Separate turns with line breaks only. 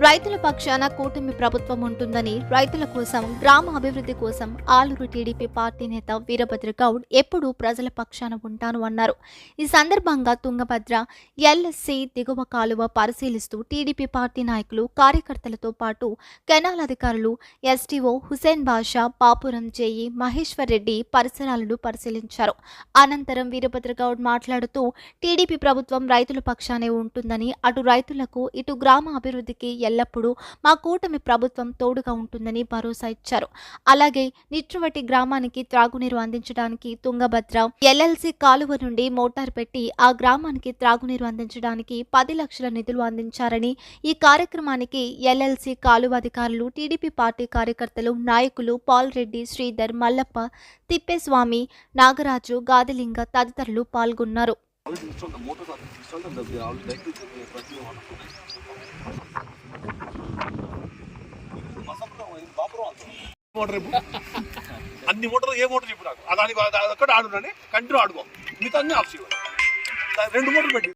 రైతుల పక్షాన కూటమి ప్రభుత్వం ఉంటుందని రైతుల కోసం గ్రామ అభివృద్ధి కోసం ఆలూరు టీడీపీ పార్టీ నేత వీరభద్ర గౌడ్ ఎప్పుడూ ప్రజల పక్షాన ఉంటాను అన్నారు. ఈ సందర్భంగా తుంగభద్ర ఎల్ఎస్సి దిగువ కాలువ పరిశీలిస్తూ టీడీపీ పార్టీ నాయకులు కార్యకర్తలతో పాటు కెనాల్ అధికారులు ఎస్టీఓ హుసేన్ బాషా పాపురం జేఈ మహేశ్వర్ రెడ్డి పరిసరాలను పరిశీలించారు. అనంతరం వీరభద్ర గౌడ్ మాట్లాడుతూ టీడీపీ ప్రభుత్వం రైతుల పక్షానే ఉంటుందని అటు రైతులకు ఇటు గ్రామ అభివృద్ధికి ఎల్లప్పుడూ మా కూటమి ప్రభుత్వం తోడుగా ఉంటుందని భరోసా ఇచ్చారు అలాగే నిచ్చువటి గ్రామానికి త్రాగునీరు అందించడానికి తుంగభద్ర ఎల్ఎల్సి కాలువ నుండి మోటార్ పెట్టి ఆ గ్రామానికి త్రాగునీరు అందించడానికి పది లక్షల నిధులు అందించారని ఈ కార్యక్రమానికి ఎల్ఎల్సి కాలువ అధికారులు టీడీపీ పార్టీ కార్యకర్తలు నాయకులు పాల్రెడ్డి శ్రీధర్ మల్లప్ప తిప్పేస్వామి నాగరాజు గాదిలింగ తదితరులు పాల్గొన్నారు
మోటార్ చెప్పు. అన్ని మోటార్లు ఏ మోటార్ చెప్పు నాకు. ఆ దానికి ఒక్కడ ఆడునని కంటిన్యూ ఆడుకో. మిగతా అన్ని ఆఫ్ చేయాలి రెండు మోటార్లు పెట్టి.